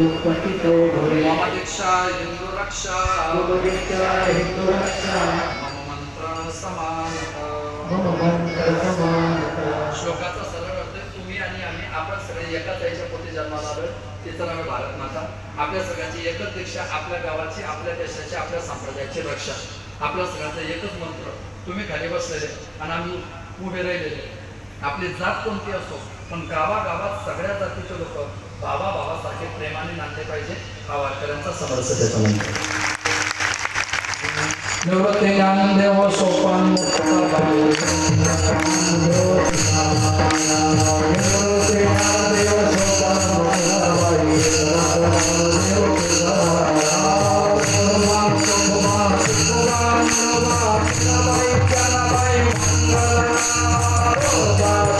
दुःखपतितो भवे मम दीक्षा हिंदू रक्षा मम मंत्र समानता मम मंत्र समानता श्लोकाचा सरळ अर्थ तुम्ही आणि आम्ही आपण सगळे एकाच आईच्या पोटी जन्माला आलोय तिचं नाव आहे भारत माता आपल्या सगळ्यांची एकच दीक्षा आपल्या गावाची आपल्या देशाची आपल्या संप्रदायाची रक्षा आपल्या सगळ्यांचा एकच मंत्र. तुम्ही खाली बसलेले. आणि आम्ही उभे राहिलेले. आपली जात कोणती असो? पण गावागावात सगळ्या जातीचे लोक बाबा बाबासारखे प्रेमाने नांदले पाहिजे हा वारकऱ्यांचा समरस त्याचा मंत्र निवृत्ती ज्ञानदेव सोपान